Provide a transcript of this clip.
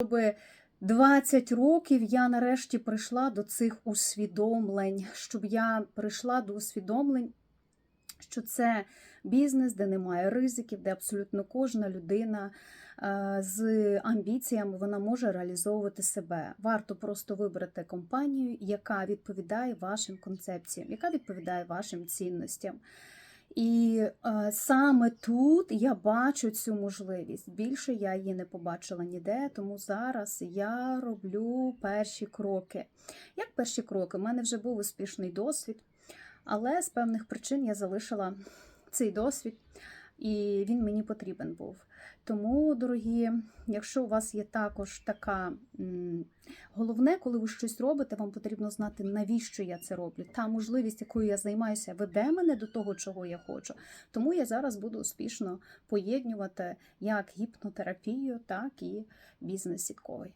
щоб 20 років я нарешті прийшла до цих усвідомлень, щоб я прийшла до усвідомлень, що це бізнес, де немає ризиків, де абсолютно кожна людина е, з амбіціями вона може реалізовувати себе. Варто просто вибрати компанію, яка відповідає вашим концепціям, яка відповідає вашим цінностям. І е, саме тут я бачу цю можливість. Більше я її не побачила ніде, тому зараз я роблю перші кроки. Як перші кроки? У мене вже був успішний досвід, але з певних причин я залишила цей досвід, і він мені потрібен був. Тому, дорогі, якщо у вас є також така головне, коли ви щось робите, вам потрібно знати, навіщо я це роблю. Та можливість, якою я займаюся, веде мене до того, чого я хочу. Тому я зараз буду успішно поєднувати як гіпнотерапію, так і бізнес сітковий.